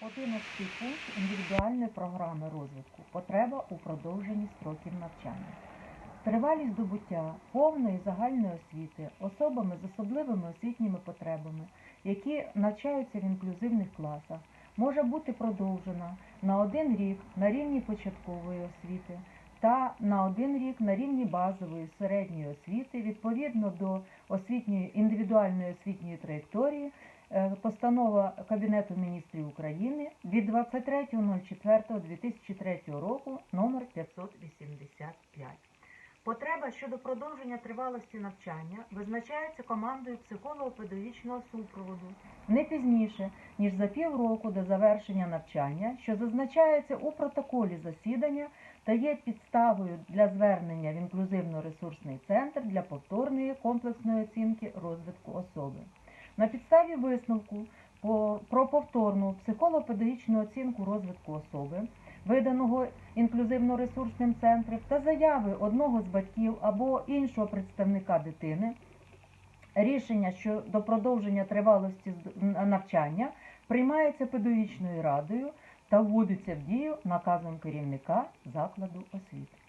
11 пункт індивідуальної програми розвитку. Потреба у продовженні строків навчання. Тривалість здобуття повної загальної освіти особами з особливими освітніми потребами, які навчаються в інклюзивних класах, може бути продовжена на один рік на рівні початкової освіти та на один рік на рівні базової середньої освіти відповідно до освітньої індивідуальної освітньої траєкторії постанова Кабінету міністрів України від 23.04.2003 року номер 585. Потреба щодо продовження тривалості навчання визначається командою психолого-педагогічного супроводу не пізніше, ніж за півроку до завершення навчання, що зазначається у протоколі засідання та є підставою для звернення в інклюзивно-ресурсний центр для повторної комплексної оцінки розвитку особи. На підставі висновку про повторну психолого-педагогічну оцінку розвитку особи, виданого інклюзивно-ресурсним центром, та заяви одного з батьків або іншого представника дитини, рішення щодо продовження тривалості навчання приймається педагогічною радою та вводиться в дію наказом керівника закладу освіти.